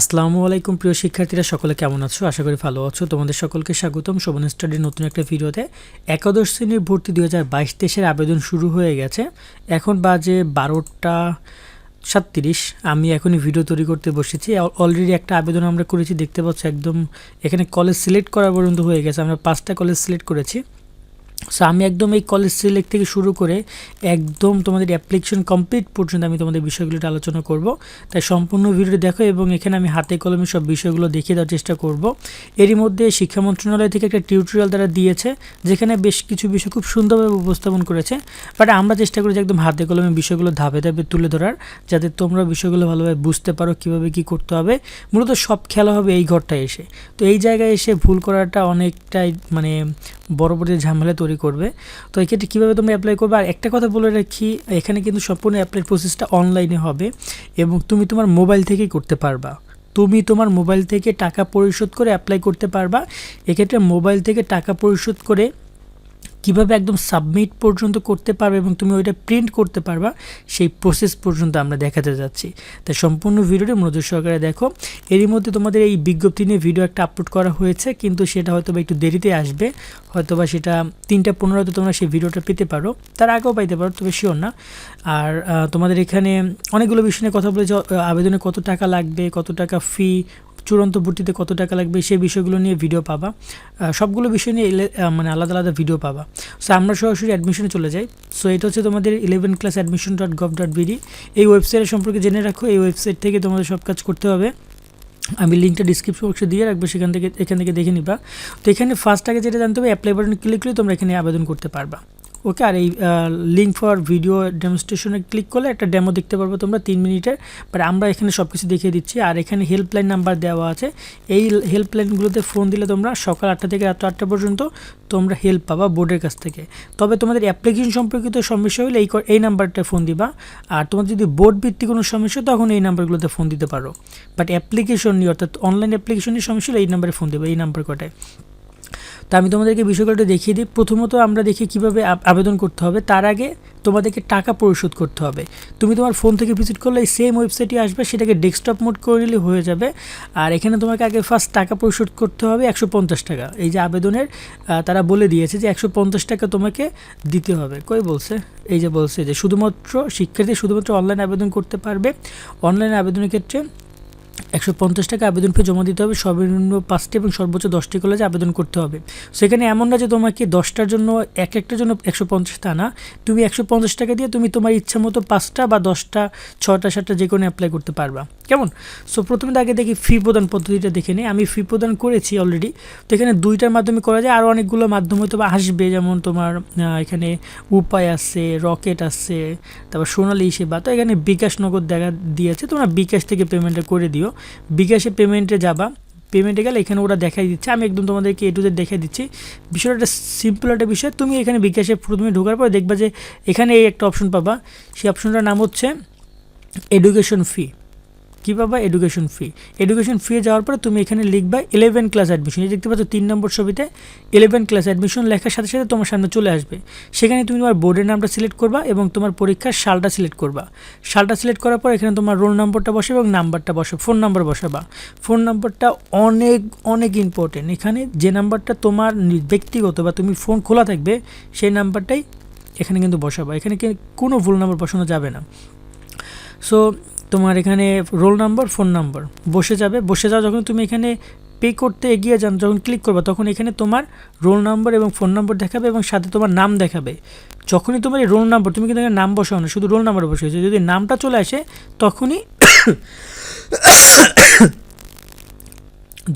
আসসালামু আলাইকুম, প্রিয় শিক্ষার্থীরা, সকলে কেমন আছো? আশা করি ভালো আছো। তোমাদের সকলকে স্বাগতম। শোভন স্টাডির নতুন একটা ভিডিওতে একাদশ শ্রেণির ভর্তি দুই হাজার বাইশ তেইশের আবেদন শুরু হয়ে গেছে। এখন বাজে বারোটা সাতত্রিশ। আমি এখনই ভিডিও তৈরি করতে বসেছি। অলরেডি একটা আবেদন আমরা করেছি, দেখতে পাচ্ছ একদম এখানে কলেজ সিলেক্ট করা পর্যন্ত হয়ে গেছে। আমরা পাঁচটা কলেজ সিলেক্ট করেছি। সো আমি একদম এই কলেজ সিলেক্ট থেকে শুরু করে একদম তোমাদের অ্যাপ্লিকেশন কমপ্লিট পর্যন্ত আমি তোমাদের বিষয়গুলো আলোচনা করব। তাই সম্পূর্ণ ভিডিও দেখো এবং এখানে আমি হাতে কলমে সব বিষয়গুলো দেখিয়ে দেওয়ার চেষ্টা করব। এরই মধ্যে শিক্ষা মন্ত্রণালয় থেকে একটা টিউটোরিয়াল তারা দিয়েছে, যেখানে বেশ কিছু বিষয় খুব সুন্দরভাবে উপস্থাপন করেছে। বাট আমরা চেষ্টা করেছি একদম হাতে কলমে বিষয়গুলো ধাপে ধাপে তুলে ধরার, যাতে তোমরা বিষয়গুলো ভালোভাবে বুঝতে পারো কীভাবে কী করতে হবে। মূলত সব খেলা হবে এই ঘরটায় এসে। তো এই জায়গায় এসে ভুল করাটা অনেকটাই মানে বড় বড় ঝামেলা তৈরি করবে। তো এক্ষেত্রে কীভাবে তুমি অ্যাপ্লাই করবে? আর একটা কথা বলে রাখি, এখানে কিন্তু সম্পূর্ণ অ্যাপ্লাই প্রসেসটা অনলাইনে হবে এবং তুমি তোমার মোবাইল থেকেই করতে পারবা। তুমি তোমার মোবাইল থেকে টাকা পরিশোধ করে অ্যাপ্লাই করতে পারবা। এক্ষেত্রে মোবাইল থেকে টাকা পরিশোধ করে কীভাবে একদম সাবমিট পর্যন্ত করতে পারবে এবং তুমি ওইটা প্রিন্ট করতে পারবা, সেই প্রসেস পর্যন্ত আমরা দেখাতে যাচ্ছি। তাই সম্পূর্ণ ভিডিওটি মনোযোগ সহকারে দেখো। এরই মধ্যে তোমাদের এই বিজ্ঞপ্তি নিয়ে ভিডিও একটা আপলোড করা হয়েছে, কিন্তু সেটা হয়তো বা একটু দেরিতে আসবে। হয়তো বা সেটা তিনটা পনেরোতে তোমরা সেই ভিডিওটা পেতে পারো। তার আগেও পাইতে পারো, তবে শিওর না। আর তোমাদের এখানে অনেকগুলো বিষয় নিয়ে কথা বলেছে আবেদনে কত টাকা লাগবে, কত টাকা ফি চূড়ান্ত ভর্তিতে কত টাকা লাগবে সেই বিষয়গুলো নিয়ে ভিডিও পাবা। সবগুলো বিষয় নিয়ে মানে আলাদা আলাদা ভিডিও পাবা। সো আমরা সরাসরি অ্যাডমিশনে চলে যাই। সো এটা হচ্ছে তোমাদের eleven class admission dot gov dot BD এই ওয়েবসাইটের সম্পর্কে জেনে রাখো, এই ওয়েবসাইট থেকে তোমাদের সব কাজ করতে হবে। আমি লিঙ্কটা ডিসক্রিপশন বক্সে দিয়ে রাখব, সেখান থেকে এখান থেকে দেখে নিবা। তো এখানে ফার্স্ট আগে যেটা জানতে হবে অ্যাপ্লাই বাটন ক্লিক করলে তোমরা এখানে আবেদন করতে পারবা। ওকে, আর এই লিঙ্ক ফর ভিডিও ডেমনস্ট্রেশনে ক্লিক করলে একটা ডেমো দেখতে পারব তোমরা তিন মিনিটের বাট আমরা এখানে সব কিছু দেখিয়ে দিচ্ছি। আর এখানে হেল্পলাইন নাম্বার দেওয়া আছে। এই হেল্পলাইনগুলোতে ফোন দিলে তোমরা সকাল আটটা থেকে রাত আটটা পর্যন্ত তোমরা হেল্প পাবা বোর্ডের কাছ থেকে। তবে তোমাদের অ্যাপ্লিকেশন সম্পর্কিত সমস্যা হলে এই এই নাম্বারটা ফোন দিবা। আর তোমাদের যদি বোর্ড ভিত্তিক কোনো সমস্যা, তখন এই নাম্বারগুলোতে ফোন দিতে পারো। বাট অ্যাপ্লিকেশন নিয়ে, অর্থাৎ অনলাইন অ্যাপ্লিকেশনের সমস্যা হলে এই নাম্বারে ফোন দেবে, এই নাম্বার কটায়। তা আমি তোমাদেরকে বিষয়গুলো দেখিয়ে দিই। প্রথমত আমরা দেখি কীভাবে আবেদন করতে হবে। তার আগে তোমাদেরকে টাকা পরিশোধ করতে হবে। তুমি তোমার ফোন থেকে ভিজিট করলে এই সেম ওয়েবসাইটে আসবে, সেটাকে ডেস্কটপ মোড করে নিলে হয়ে যাবে। আর এখানে তোমাকে আগে ফার্স্ট টাকা পরিশোধ করতে হবে একশো পঞ্চাশ টাকা। এই যে আবেদনের তারা বলে দিয়েছে যে একশো পঞ্চাশ টাকা তোমাকে দিতে হবে। কই বলছে? এই যে বলছে যে শুধুমাত্র শিক্ষার্থী শুধুমাত্র অনলাইন আবেদন করতে পারবে। অনলাইন আবেদনের ক্ষেত্রে একশো পঞ্চাশ টাকা আবেদন ফি জমা দিতে হবে, সর্বনিম্ন পাঁচটি এবং সর্বোচ্চ দশটি কলেজে আবেদন করতে হবে। সেখানে এমন না যে তোমাকে দশটার জন্য, এক একটার জন্য একশো পঞ্চাশ টা না। তুমি একশো পঞ্চাশ টাকা দিয়ে তুমি তোমার ইচ্ছা মতো পাঁচটা বা দশটা, ছটা, সাতটা যে কোনো অ্যাপ্লাই করতে পারবা। কেমন? সো প্রথমে আগে দেখি ফি প্রদান পদ্ধতিটা দেখে নিই আমি ফি প্রদান করেছি অলরেডি তো এখানে দুইটার মাধ্যমে করা যায়। আরও অনেকগুলো মাধ্যম হয়তো আসবে। যেমন তোমার এখানে উপায় আছে, রকেট আছে, তারপর সোনালি সেবা। তো এখানে বিকাশ নগদ দেখা দিয়েছে। তোমরা বিকাশ থেকে পেমেন্টটা করে দিও। বিকাশে পেমেন্টে যাবা। পেমেন্টে গেলে এখানে ওরা দেখাই দিচ্ছে। আমি একদম তোমাদেরকে এ টু জেড দেখাই দিচ্ছি। বিষয়টা সিম্পল একটা বিষয়। তুমি এখানে বিকাশে প্রথমে ঢোকার পর দেখবা যে এখানে এই একটা অপশন পাবা। সেই অপশনটার নাম হচ্ছে এডুকেশন ফি কী পাবা? এডুকেশন ফি এডুকেশন ফি যাওয়ার পরে তুমি এখানে লিখবা ইলেভেন ক্লাস অ্যাডমিশন এই দেখতে পাচ্ছ তিন নম্বর ছবিতে ইলেভেন ক্লাস অ্যাডমিশন লেখার সাথে সাথে তোমার সামনে চলে আসবে। সেখানে তুমি তোমার বোর্ডের নামটা সিলেক্ট করবা এবং তোমার পরীক্ষার সালটা সিলেক্ট করবা। সালটা সিলেক্ট করার পর এখানে তোমার রোল নম্বরটা বসে এবং নাম্বারটা বসে ফোন নাম্বার বসাবা। ফোন নাম্বারটা অনেক অনেক ইম্পর্টেন্ট এখানে যে নাম্বারটা তোমার ব্যক্তিগত বা তুমি ফোন খোলা থাকবে, সেই নাম্বারটাই এখানে কিন্তু বসাবা। এখানে কোনো ভুল নাম্বার বসানো যাবে না। সো তোমার এখানে রোল নাম্বার ফোন নাম্বার বসে যাবে, বসে যাওয়া যখন তুমি এখানে পে করতে এগিয়ে যান, যখন ক্লিক করবে, তখন এখানে তোমার রোল নাম্বার এবং ফোন নাম্বার দেখাবে এবং সাথে তোমার নাম দেখাবে। যখনই তোমার এই রোল নাম্বার তুমি কিন্তু নাম বসাও না, শুধু রোল নাম্বার বসে যদি নামটা চলে আসে, তখনই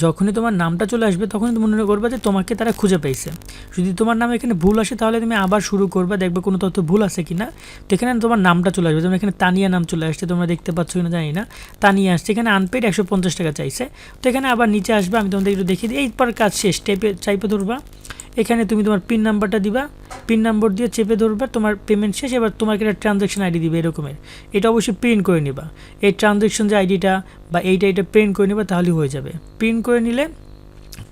যখনই তোমার নামটা চলে আসবে, তখনই তুমি মনে করবে যে তোমাকে তারা খুঁজে পেয়েছে। যদি তোমার নাম এখানে ভুল আসে, তাহলে তুমি আবার শুরু করবে, দেখবে কোনো তথ্য ভুল আছে কি না তো এখানে তোমার নামটা চলে আসবে, যেমন এখানে তানিয়া নাম চলে আসছে, তোমরা দেখতে পাচ্ছ কিনা জানি না। তানিয়া আসছে, এখানে আনপেড একশো পঞ্চাশ টাকা চাইছে। তো এখানে আবার নিচে আসবে, আমি তোমাদের একটু দেখিয়ে দিই। এইবার কাজ শেষ টাইপে চাইপে ধরবা। এখানে তুমি তোমার পিন নাম্বারটা দিবা পিন নাম্বার দিয়ে চেপে ধরবে, তোমার পেমেন্ট শেষ, এবার তোমাকে একটা ট্রানজ্যাকশন আইডি দিবে এরকমের। এটা অবশ্যই প্রিন্ট করে নিবা। এই ট্রানজ্যাকশন যে আইডিটা বা এইটা এটা প্রিন্ট করে নিবা, তাহলেই হয়ে যাবে। প্রিন্ট করে নিলে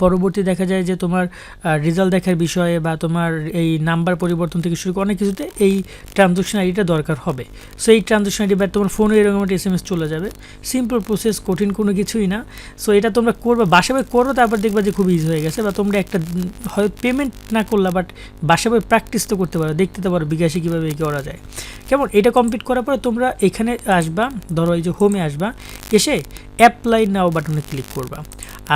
পরবর্তী দেখা যায় যে তোমার রেজাল্ট দেখার বিষয়ে বা তোমার এই নাম্বার পরিবর্তন থেকে শুরু করে অনেক কিছুতে এই ট্রানজ্যাকশন আইডিটা দরকার হবে। সো এই ট্রানজ্যাকশন আইডি বা তোমার ফোনে এরকম একটা এস এম এস চলে যাবে। সিম্পল প্রসেস কঠিন কোনো কিছুই না। সো এটা তোমরা করবে, বাসায় করো, তারপর দেখবা যে খুব ইজি হয়ে গেছে বা তোমরা একটা হয় পেমেন্ট না করলা বাট বাসায় প্র্যাকটিস তো করতে পারো, দেখতে তো পারো বিকাশে কীভাবে করা যায়। কেমন? এটা কমপ্লিট করার পরে তোমরা এখানে আসবা, ধরো এই যে হোমে আসবা, এসে অ্যাপ্লাই নাও বাটনে ক্লিক করবা।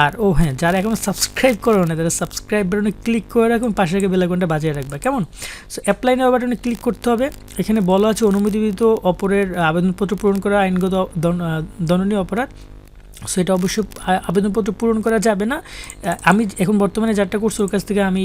আর ও হ্যাঁ যারা এখন সাবস্ক্রাইব করো না তারা সাবস্ক্রাইব বাটনে ক্লিক করে রাখুন, পাশে রেখে বেলাকনটা বাজিয়ে রাখবে, কেমন? সো অ্যাপ্লাই নাও বাটনে ক্লিক করতে হবে। এখানে বলা আছে অনুমোদিত অপরের আবেদনপত্র পূরণ করা আইনগত দণ্ডনীয় অপরাধ। সো এটা অবশ্যই আবেদনপত্র পূরণ করা যাবে না। আমি এখন বর্তমানে যারটা করছি, ওর কাছ থেকে আমি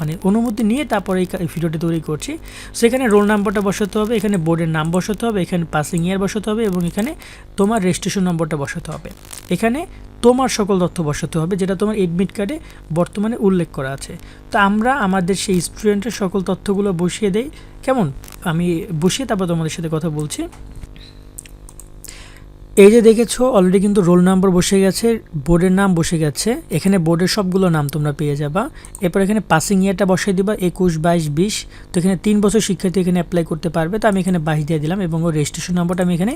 মানে অনুমতি নিয়ে তারপরে এই ভিডিওটি তৈরি করছি। সো এখানে রোল নাম্বারটা বসাতে হবে, এখানে বোর্ডের নাম বসাতে হবে, এখানে পাসিং ইয়ার বসাতে হবে এবং এখানে তোমার রেজিস্ট্রেশন নম্বরটা বসাতে হবে। এখানে তোমার সকল তথ্য বসাতে হবে, যেটা তোমার এডমিট কার্ডে বর্তমানে উল্লেখ করা আছে। তো আমরা আমাদের সেই স্টুডেন্টের সকল তথ্যগুলো বসিয়ে দেই। কেমন? আমি বসিয়ে তারপর তোমাদের সাথে কথা বলছি। এই যে দেখেছ অলরেডি কিন্তু রোল নাম্বার বসে গেছে বোর্ডের নাম বসে গেছে। এখানে বোর্ডের সবগুলো নাম তোমরা পেয়ে যাবা। এরপর এখানে পাসিং ইয়ারটা বসাই দিবা, একুশ, বাইশ, বিশ। তো এখানে তিন বছর শিক্ষার্থী এখানে অ্যাপ্লাই করতে পারবে। তো আমি এখানে বাইশ দিয়ে দিলাম এবং ওর রেজিস্ট্রেশন নাম্বারটা আমি এখানে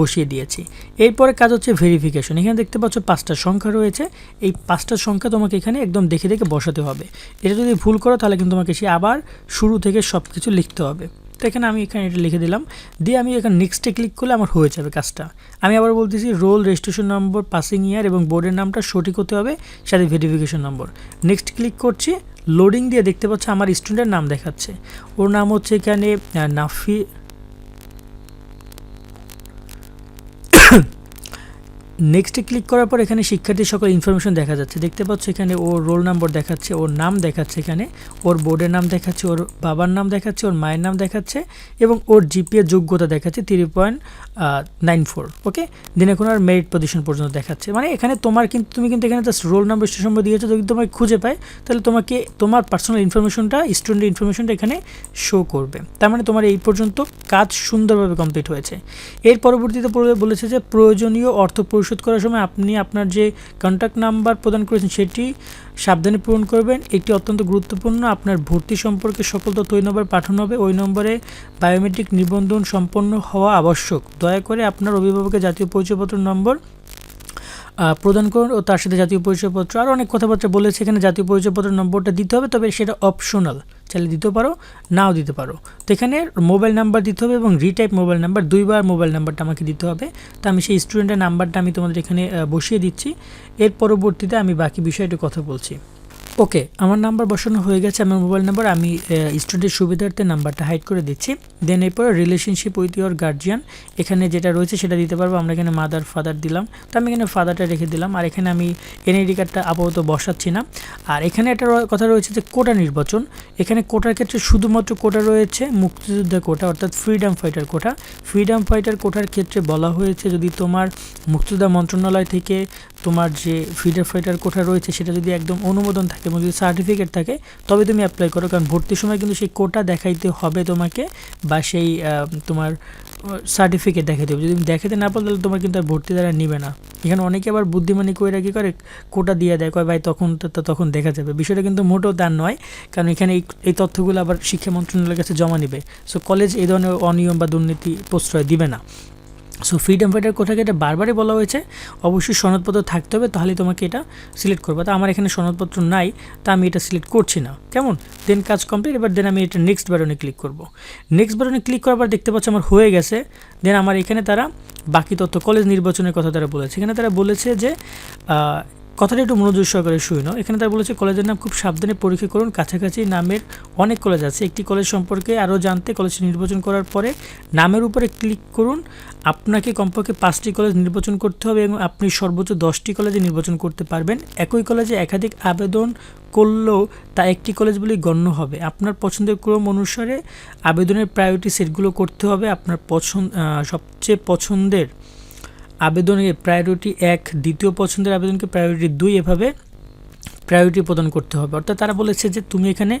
বসিয়ে দিয়েছি। এরপরে কাজ হচ্ছে ভেরিফিকেশন এখানে দেখতে পাচ্ছ পাঁচটা সংখ্যা রয়েছে। এই পাঁচটা সংখ্যা তোমাকে এখানে একদম দেখে দেখে বসাতে হবে। এটা যদি ভুল করো, তাহলে কিন্তু তোমাকে সে আবার শুরু থেকে সব কিছু লিখতে হবে। তো এখানে আমি এখানে এটা লিখে দিলাম। দিয়ে আমি এখানে নেক্সটে ক্লিক করলে আমার হয়ে যাবে কাজটা। আমি আবার বলতেছি roll registration number passing year এবং বোর্ডের নামটা সঠিক হতে হবে, সাথে ভেরিফিকেশন নম্বর নেক্সট ক্লিক করছি লোডিং দিয়ে দেখতে পাচ্ছি আমার স্টুডেন্টের নাম দেখাচ্ছে। ওর নাম হচ্ছে এখানে নাফি নেক্সটে ক্লিক করার পর এখানে শিক্ষার্থীর সকল ইনফরমেশন দেখা যাচ্ছে। দেখতে পাচ্ছ এখানে ওর রোল নাম্বার দেখাচ্ছে, ওর নাম দেখাচ্ছে এখানে, ওর বোর্ডের নাম দেখাচ্ছে, ওর বাবার নাম দেখাচ্ছে, ওর মায়ের নাম দেখাচ্ছে এবং ওর জিপিএ যোগ্যতা দেখাচ্ছে three point nine four okay then এখন আর মেরিট পজিশন পর্যন্ত দেখাচ্ছে। মানে এখানে তোমার কিন্তু, তুমি কিন্তু এখানে জাস্ট রোল নাম্বার স্টেশন দিয়েছ, যদি তোমাকে খুঁজে পায়, তাহলে তোমাকে, তোমার পার্সোনাল ইনফরমেশনটা স্টুডেন্ট ইনফরমেশনটা এখানে শো করবে। তার মানে তোমার এই পর্যন্ত কাজ সুন্দরভাবে কমপ্লিট হয়েছে। এর পরবর্তীতে বলেছে যে প্রয়োজনীয় অর্থ পরিশোধ করার সময় আপনি আপনার যে কন্ট্যাক্ট নাম্বার প্রদান করেছেন সেটি সাবধানে পূরণ করবেন। একটি অত্যন্ত গুরুত্বপূর্ণ আপনার ভর্তি সম্পর্কে সকল তথ্য ওই নম্বর পাঠানো হবে। ওই নম্বরে বায়োমেট্রিক নিবন্ধন সম্পন্ন হওয়া আবশ্যক। দয়া করে আপনার অভিভাবকের জাতীয় পরিচয়পত্র নম্বর প্রদান করুন ও তার সাথে জাতীয় পরিচয়পত্র। আরও অনেক কথাবার্তা বলেছে, এখানে জাতীয় পরিচয়পত্র নম্বরটা দিতে হবে, তবে সেটা অপশনাল চাইলে দিতে পারো, নাও দিতে পারো। তো এখানে মোবাইল নাম্বার দিতে হবে এবং রিটাইপ মোবাইল নাম্বার দুইবার মোবাইল নাম্বারটা আমাকে দিতে হবে। তো আমি সেই স্টুডেন্টের নাম্বারটা আমি তোমাদের এখানে বসিয়ে দিচ্ছি। এর পরবর্তীতে আমি বাকি বিষয়টা কথা বলছি। ওকে আমার নাম্বার বসানো হয়ে গেছে আমার মোবাইল নাম্বার আমি স্টুডেন্টের সুবিধার্থে নাম্বারটা হাইড করে দিচ্ছি। দেন এরপর রিলেশনশিপ উইথ ইউর গার্জিয়ান এখানে যেটা রয়েছে সেটা দিতে পারব। আমরা এখানে মাদার ফাদার দিলাম। তো আমি এখানে ফাদারটা রেখে দিলাম। আর এখানে আমি এনআইডি কার্ডটা আপাতত বসাচ্ছি না। আর এখানে একটা কথা রয়েছে যে কোটা নির্বাচন। এখানে কোটার ক্ষেত্রে শুধুমাত্র কোটা রয়েছে মুক্তিযুদ্ধের কোটা, অর্থাৎ freedom fighter quota. Freedom fighter কোটার ক্ষেত্রে বলা হয়েছে যদি তোমার মুক্তিযোদ্ধা মন্ত্রণালয় থেকে তোমার যে ফিডার ফাইটার কোঠা রয়েছে, সেটা যদি একদম অনুমোদন থাকে এবং যদি সার্টিফিকেট থাকে, তবে তুমি অ্যাপ্লাই করো। কারণ ভর্তির সময় কিন্তু সেই কোটা দেখাইতে হবে তোমাকে বা সেই তোমার সার্টিফিকেট দেখাতে হবে। যদি দেখাতে না পারো, তাহলে তোমার কিন্তু আর ভর্তি দ্বারা নিবে না। এখানে অনেকে আবার বুদ্ধিমানি করে কি করে, কোটা দিয়ে দেয়। কয়, ভাই, তখন তখন দেখা যাবে। বিষয়টা কিন্তু মোটেও তার নয়। কারণ এখানে এই তথ্যগুলো আবার শিক্ষা মন্ত্রণালয়ের কাছে জমা নিবে। সো কলেজ এই ধরনের অনিয়ম বা দুর্নীতি প্রশ্রয় দিবে না। সো ফ্রিডম ফাইটার কোথাকে এটা বারবারই বলা হয়েছে। অবশ্যই সনদপত্র থাকতে হবে তাহলে তোমাকে এটা সিলেক্ট করবে। তো আমার এখানে সনদপত্র নাই, তা আমি এটা সিলেক্ট করছি না। কেমন? দেন কাজ কমপ্লিট এবার দেন আমি এটা নেক্সট বাটনে ক্লিক করব। নেক্সট বাটনে ক্লিক করার পর দেখতে পাচ্ছি আমার হয়ে গেছে। দেন আমার এখানে তারা বাকি তথ্য কলেজ নির্বাচনের কথা তারা বলেছে। এখানে তারা বলেছে যে কথাটা একটু মনোযোগ সহকারে শুই নাও। এখানে তারা বলেছে, কলেজের নাম খুব সাবধানে পরীক্ষা করুন। কাছাকাছি নামের অনেক কলেজ আছে। একটি কলেজ সম্পর্কে আরও জানতে কলেজ নির্বাচন করার পরে নামের উপরে ক্লিক করুন। আপনাকে কমপক্ষে পাঁচটি কলেজ নির্বাচন করতে হবে এবং আপনি সর্বোচ্চ দশটি কলেজে নির্বাচন করতে পারবেন। একই কলেজে একাধিক আবেদন করলেও তা একটি কলেজ বলেই গণ্য হবে। আপনার পছন্দের ক্রম অনুসারে আবেদনের প্রায়োরিটি সেটগুলো করতে হবে। আপনার পছন্দ সবচেয়ে পছন্দের আবেদনে প্রায়োরিটি এক দ্বিতীয় পছন্দের আবেদনকে প্রায়োরিটি দুই এভাবে প্রায়োরিটি প্রদান করতে হবে। অর্থাৎ তারা বলেছে যে তুমি এখানে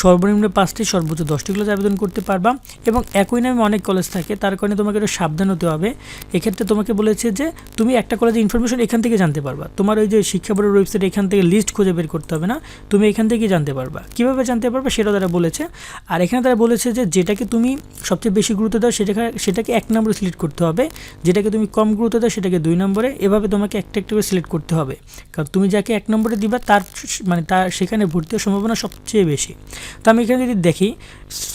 সর্বনিম্ন পাঁচটি, সর্বোচ্চ দশটি কলেজ আবেদন করতে পারবা এবং একই নামে অনেক কলেজ থাকে, তার কারণে তোমাকে একটু সাবধান হতে হবে। এক্ষেত্রে তোমাকে বলেছে যে তুমি একটা কলেজের ইনফরমেশন এখান থেকে জানতে পারবা। তোমার ওই যে শিক্ষা বোর্ডের ওয়েবসাইট এখান থেকে লিস্ট খুঁজে বের করতে হবে না, তুমি এখান থেকে জানতে পারবা। কীভাবে জানতে পারবা সেটাও তারা বলেছে। আর এখানে তারা বলেছে যে যেটাকে তুমি সবচেয়ে বেশি গুরুত্ব দাও সেটাকে সেটাকে এক নম্বরে সিলেক্ট করতে হবে। যেটাকে তুমি কম গুরুত্ব দাও সেটাকে দুই নম্বরে, এভাবে তোমাকে একটা একটা করে সিলেক্ট করতে হবে। কারণ তুমি যাকে এক নম্বরে দিবা, তার মানে তার সেখানে ভর্তি হওয়ার সম্ভাবনা সবচেয়ে বেশি। তো আমি এখানে যদি দেখি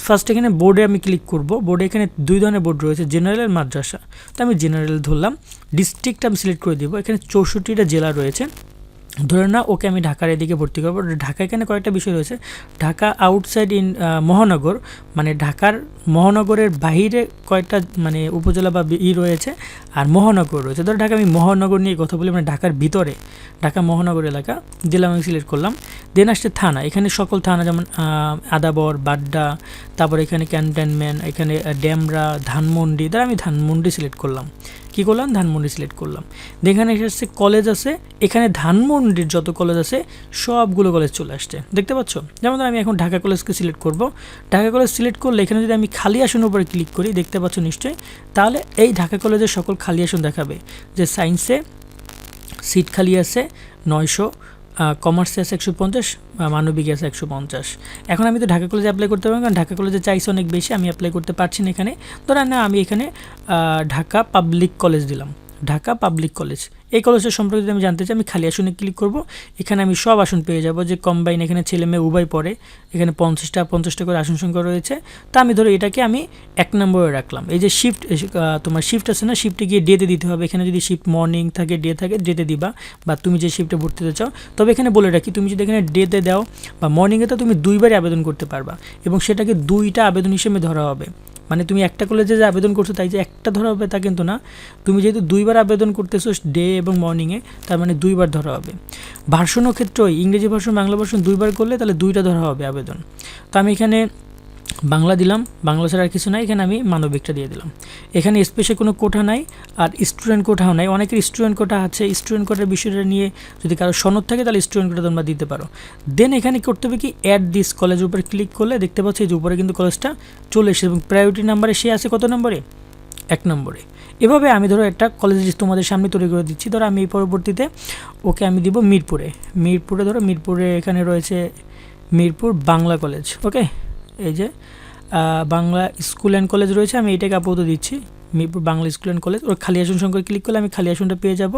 ফার্স্ট এখানে বোর্ডে আমি ক্লিক করব। বোর্ডে এখানে দুই ধরনের বোর্ড রয়েছে জেনারেল মাদ্রাসা। তো আমি জেনারেল ধরলাম। ডিস্ট্রিক্ট আমি সিলেক্ট করে দিব। এখানে চৌষট্টিটা জেলা রয়েছে। ধরে না ওকে আমি ঢাকার এদিকে ভর্তি করব। ঢাকা এখানে কয়েকটা বিষয় রয়েছে। ঢাকা আউটসাইড ইন মহানগর মানে ঢাকার মহানগরের বাহিরে কয়েকটা মানে উপজেলা বা ই রয়েছে, আর মহানগর রয়েছে। ধরো ঢাকা, আমি মহানগর নিয়ে কথা বলি মানে ঢাকার ভিতরে, ঢাকা মহানগর এলাকা দিলাম আমি সিলেক্ট করলাম। দেন আসছে থানা। এখানে সকল থানা যেমন আদাবর, বাড্ডা, তারপর এখানে ক্যান্টনমেন্ট, এখানে ড্যামরা, ধানমন্ডি দ্বারা আমি ধানমন্ডি সিলেক্ট করলাম। কী করলাম? ধানমন্ডি সিলেক্ট করলাম। যেখানে এসে কলেজ আছে। এখানে ধানমন্ডির যত কলেজ আছে, সবগুলো কলেজ চলে আসছে। দেখতে পাচ্ছ? যেমন আমি এখন ঢাকা কলেজকে সিলেক্ট করব। ঢাকা কলেজ সিলেক্ট করলে এখানে যদি আমি খালি আসনের উপরে ক্লিক করি, দেখতে পাচ্ছ নিশ্চয়ই? তাহলে এই ঢাকা কলেজের সকল খালি আসন দেখাবে। যে সায়েন্সে সিট খালি আছে, নয়শো কমার্সে আছে একশো পঞ্চাশ মানবিক আছে একশো পঞ্চাশ। এখন আমি তো ঢাকা কলেজে অ্যাপ্লাই করতে পারব কারণ ঢাকা কলেজে চাইছে অনেক বেশি, আমি অ্যাপ্লাই করতে পারছি না এখানে। ধরেন না, আমি এখানে ঢাকা পাবলিক কলেজ দিলাম। ঢাকা পাবলিক কলেজ এই কলেজের সম্পর্কে যদি আমি জানতে চাই, আমি খালি আসনে ক্লিক করব। এখানে আমি সব আসন পেয়ে যাব। যে কম্বাইন এখানে ছেলে মেয়ে উভয় পড়ে, এখানে পঞ্চাশটা পঞ্চাশটা করে আসন সংখ্যা রয়েছে। তা আমি ধরো এটাকে আমি এক নম্বরে রাখলাম। এই যে শিফট তোমার শিফট আছে না শিফটে গিয়ে ডেতে দিতে হবে। এখানে যদি শিফট মর্নিং থাকে ডে থাকে ডেতে দিবা। বা তুমি যে শিফটে ভর্তি চাও, তবে এখানে বলে রাখি, তুমি যদি এখানে ডেতে দাও বা মর্নিংয়ে তো তুমি দুইবারই আবেদন করতে পারবা। এবং সেটাকে দুইটা আবেদন হিসেবে ধরা হবে। মানে তুমি একটা কলেজে যে আবেদন করছ, তাই যে একটা ধরা হবে তা কিন্তু না। তুমি যেহেতু দুইবার আবেদন করতেছো ডে এবং মর্নিংয়ে তার মানে দুইবার ধরা হবে। ভার্সনও ক্ষেত্রে ইংরেজি ভার্সন, বাংলা ভার্সন দুইবার করলে তাহলে দুইটা ধরা হবে আবেদন। তো আমি এখানে বাংলা দিলাম, বাংলা ছাড়া আর কিছু নাই, এখানে আমি মানবিকটা দিয়ে দিলাম। এখানে স্পেশাল কোনো কোঠা নাই, আর স্টুডেন্ট কোঠাও নাই। অনেকের স্টুডেন্ট কোঠা আছে স্টুডেন্ট কোটার বিষয়টা নিয়ে যদি কারও সনদ থাকে, তাহলে স্টুডেন্ট কোটা তোমরা দিতে পারো। দেন এখানে করতে হবে কি অ্যাড দিস কলেজের উপরে ক্লিক করলে দেখতে পাচ্ছি যে উপরে কিন্তু কলেজটা চলে এসেছে এবং প্রায়োরিটি নাম্বারে সে আছে কত নম্বরে? এক নম্বরে। এভাবে আমি ধরো একটা কলেজ তোমাদের সামনে তৈরি করে দিচ্ছি। ধরো আমি এই পরবর্তীতে ওকে আমি দিব মিরপুরে। মিরপুরে ধরো, মিরপুরে এখানে রয়েছে মিরপুর বাংলা কলেজ ওকে এই যে বাংলা স্কুল অ্যান্ড কলেজ রয়েছে, আমি এটাকে আপাতত দিচ্ছি। Mirpur Bangla school and college, ওর খালি আসন সংখ্যা ক্লিক করলে আমি খালি আসনটা পেয়ে যাব।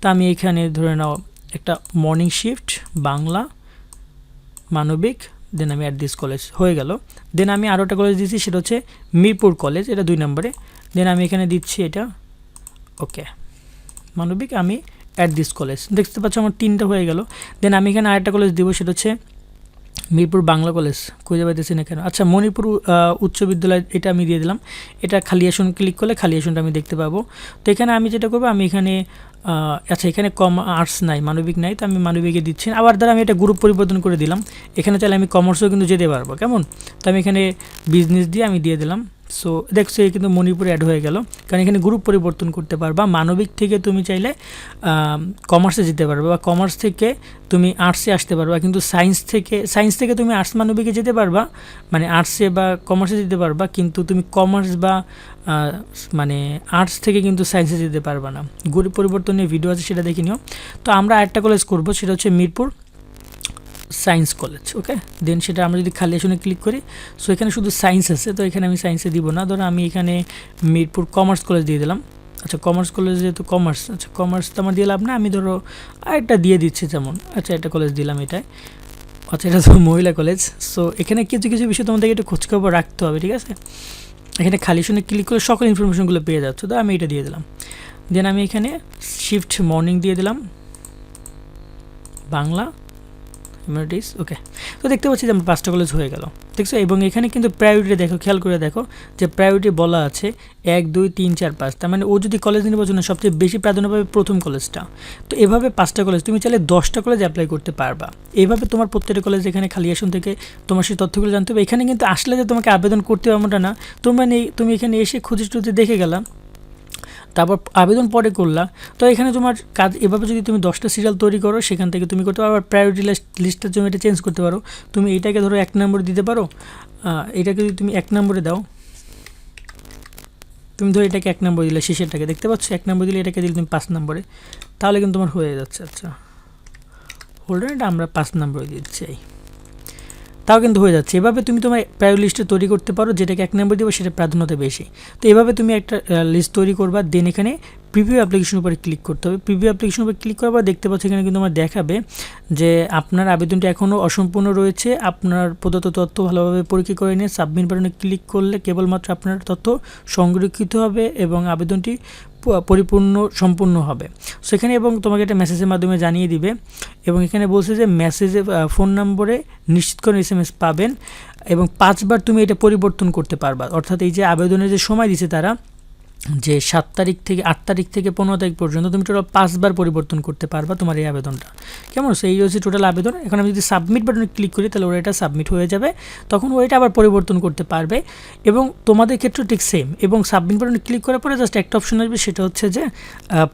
তা আমি এখানে ধরে নাও একটা মর্নিং শিফট বাংলা, মানবিক দেন আমি অ্যাট দিস কলেজ হয়ে গেল। দেন আমি আরও একটা কলেজ দিচ্ছি, সেটা হচ্ছে মিরপুর কলেজ এটা দুই নম্বরে। দেন আমি এখানে দিচ্ছি এটা ওকে মানবিক, আমি অ্যাট দিস কলেজ দেখতে পাচ্ছ আমার তিনটা হয়ে গেল। দেন আমি এখানে আরেকটা কলেজ দিব, সেটা হচ্ছে মিরপুর বাংলা কলেজ, খুঁজে পাইতেছি না কেন? আচ্ছা মণিপুর উচ্চ বিদ্যালয়, এটা আমি দিয়ে দিলাম। এটা খালি আসন ক্লিক করলে খালি আসনটা আমি দেখতে পাবো। তো এখানে আমি যেটা করব, আমি এখানে আচ্ছা এখানে কম আর্টস নাই, মানবিক নাই, তো আমি মানবিকে দিচ্ছি। আবার দ্বারা আমি এটা গ্রুপ পরিবর্তন করে দিলাম। এখানে চাইলে আমি কমার্সও কিন্তু যেতে পারব, কেমন? তো আমি এখানে বিজনেস দিয়ে আমি দিয়ে দিলাম। সো দেখছ এই কিন্তু মণিপুর অ্যাড হয়ে গেল। কারণ এখানে গ্রুপ পরিবর্তন করতে পারবা। মানবিক থেকে তুমি চাইলে কমার্সে যেতে পারবে বা কমার্স থেকে তুমি আর্টসে আসতে পারবা। কিন্তু সায়েন্স থেকে সায়েন্স থেকে তুমি আর্টস মানবিকে যেতে পারবা মানে আর্টসে বা কমার্সে যেতে পারবা, কিন্তু তুমি কমার্স বা মানে আর্টস থেকে কিন্তু সায়েন্সে যেতে পারবা না। গ্রুপ পরিবর্তন নিয়ে ভিডিও আছে, সেটা দেখে নিও। তো আমরা একটা কলেজ করব, সেটা হচ্ছে Mirpur. Science college okay then সেটা আমরা যদি খালি আসনে ক্লিক করি সো এখানে শুধু সায়েন্স আছে, তো এখানে আমি সায়েন্সে দিব না। ধরো আমি এখানে মিরপুর কমার্স কলেজ দিয়ে দিলাম। আচ্ছা কমার্স কলেজ যেহেতু কমার্স আচ্ছা কমার্স তো আমার দিয়ে লাভ না আমি ধরো আরেকটা দিয়ে দিচ্ছি যেমন। আচ্ছা একটা কলেজ দিলাম এটাই আচ্ছা এটা তো মহিলা কলেজ সো এখানে কিছু কিছু বিষয় তোমাদেরকে একটু খোঁজখবর রাখতে হবে, ঠিক আছে? এখানে খালি শুনে ক্লিক করে সকল ইনফরমেশনগুলো পেয়ে যাচ্ছ। তো আমি এটা দিয়ে দিলাম। দেন আমি এখানে শিফট মর্নিং দিয়ে দিলাম। বাংলা হিউম্যানিটিস ওকে তো দেখতে পাচ্ছি যে আমার পাঁচটা কলেজ হয়ে গেল। দেখছ এবং এখানে কিন্তু প্রায়োরিটি দেখো, খেয়াল করে দেখো যে প্রায়োরিটি বলা আছে এক, দুই, তিন, চার, পাঁচ। তার মানে ও যদি কলেজ নির্বাচনে সবচেয়ে বেশি প্রাধান্য পাবে প্রথম কলেজটা তো এভাবে পাঁচটা কলেজ তুমি চাইলে দশটা কলেজ অ্যাপ্লাই করতে পারবা। এইভাবে তোমার প্রত্যেকটা কলেজ এখানে খালি আসন থেকে তোমার সেই তথ্যগুলো জানতে হবে। এখানে কিন্তু আসলে যে তোমাকে আবেদন করতে হবে এমনটা না, তোমরা তুমি এখানে এসে খুঁজে টুজে দেখে গেলাম তারপর আবেদন পরে করলা। তো এখানে তোমার কাজ, এভাবে যদি তুমি দশটা সিরিয়াল তৈরি করো, সেখান থেকে তুমি করতে পারো আবার প্রায়োরিটি লিস্ট লিস্টের জন্য এটা চেঞ্জ করতে পারো। তুমি এটাকে ধরো এক নম্বরে দিতে পারো এটাকে যদি তুমি এক নম্বরে দাও, তুমি ধরো এটাকে এক নম্বর দিলে, শেষেরটাকে, দেখতে পাচ্ছ? এক নম্বর দিলে এটাকে দিলে তুমি পাঁচ নম্বরে তাহলে কিন্তু তোমার হয়ে যাচ্ছে আচ্ছা। হোল্ডার এটা আমরা পাঁচ নম্বরে দিতে চাই। তাও কিন্তু হয়ে যাচ্ছে। এভাবে তুমি তোমার প্রায় লিস্টে তৈরি করতে পারো, যেটাকে এক নম্বর দেবে সেটা প্রাধান্যতা বেশি। তো এভাবে তুমি একটা লিস্ট তৈরি করবা দেন এখানে প্রিভিউ অ্যাপ্লিকেশন উপরে ক্লিক করতে হবে। প্রিভিউ অ্যাপ্লিকেশন উপরে ক্লিক করার পর দেখতে পাচ্ছ এখানে কিন্তু আমার দেখাবে যে আপনার আবেদনটি এখনও অসম্পূর্ণ রয়েছে, আপনার প্রদত্ত তথ্য ভালোভাবে পরীক্ষা করে নিয়ে সাবমিট বাটনে ক্লিক করলে কেবলমাত্র আপনার তথ্য সংরক্ষিত হবে এবং আবেদনটি পরিপূর্ণ, সম্পূর্ণ হবে। সেখানে এবং তোমাকে একটা মেসেজের মাধ্যমে জানিয়ে দিবে এবং এখানে বলছে যে মেসেজে ফোন নম্বরে নিশ্চিত করে এস এম এস পাবেন এবং পাঁচবার তুমি এটা পরিবর্তন করতে পারবা। অর্থাৎ এই যে আবেদনের যে সময় দিছে তারা যে সাত তারিখ থেকে আট তারিখ থেকে পনেরো তারিখ পর্যন্ত তুমি টোটাল পাঁচবার পরিবর্তন করতে পারবা তোমার এই আবেদনটা। কেমন? সেই হচ্ছে টোটাল আবেদন। এখন আমি যদি সাবমিট বাটনে ক্লিক করি, তাহলে ওরা এটা সাবমিট হয়ে যাবে। তখন ওইটা আবার পরিবর্তন করতে পারবে। এবং তোমাদের ক্ষেত্রে ঠিক সেম এবং সাবমিট বাটনে ক্লিক করার পরে জাস্ট একটা অপশন আসবে, সেটা হচ্ছে যে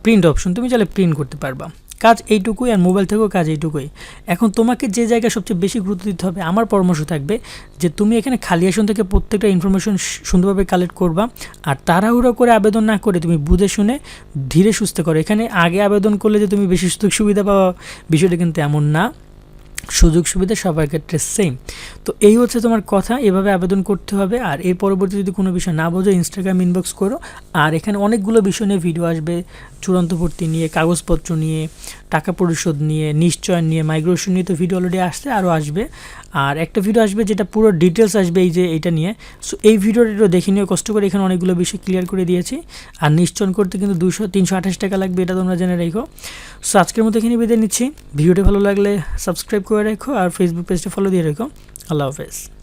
প্রিন্ট অপশন তুমি চাইলে প্রিন্ট করতে পারবা। কাজ এইটুকুই আর মোবাইল থেকেও কাজ এইটুকুই। এখন তোমাকে যে জায়গায় সবচেয়ে বেশি গুরুত্ব দিতে হবে, আমার পরামর্শ থাকবে যে তুমি এখানে খালি আসন থেকে প্রত্যেকটা ইনফরমেশন সুন্দরভাবে কালেক্ট করবা আর তাড়াহুড়ো করে আবেদন না করে তুমি বুঝে শুনে ধীরে সুস্থ করো। এখানে আগে আবেদন করলে যে তুমি বেশি সুযোগ সুবিধা পাওয়া বিষয়টা কিন্তু এমন না। সুযোগ সুবিধা সবার ক্ষেত্রে সেম তো এই হচ্ছে তোমার কথা, এভাবে আবেদন করতে হবে। আর এর পরবর্তী যদি কোনো বিষয় না বোঝো ইনস্টাগ্রাম ইনবক্স করো। আর এখানে অনেকগুলো বিষয় নিয়ে ভিডিও আসবে। চূড়ান্ত ভর্তি নিয়ে, কাগজপত্র নিয়ে, টাকা পরিশোধ নিয়ে নিশ্চয় নিয়ে মাইগ্রেশন নিয়ে তো ভিডিও অলরেডি আসছে, আরও আসবে। আর একটা ভিডিও আসবে যেটা পুরো ডিটেলস আসবে এই যে এটা নিয়ে। সো এই ভিডিওটা দেখে নিয়ে কষ্ট করে এখানে অনেকগুলো বিষয় ক্লিয়ার করে দিয়েছি। আর নিশ্চয়ন করতে কিন্তু দুশো, তিনশো আঠাশ টাকা লাগবে, এটা তোমরা জেনে রেখো। সো আজকের মতো এখানে বিদায় নিচ্ছি। ভিডিওটা ভালো লাগলে সাবস্ক্রাইব করে রেখো আর ফেসবুক পেজটা ফলো দিয়ে রেখো। আল্লাহ হাফেজ।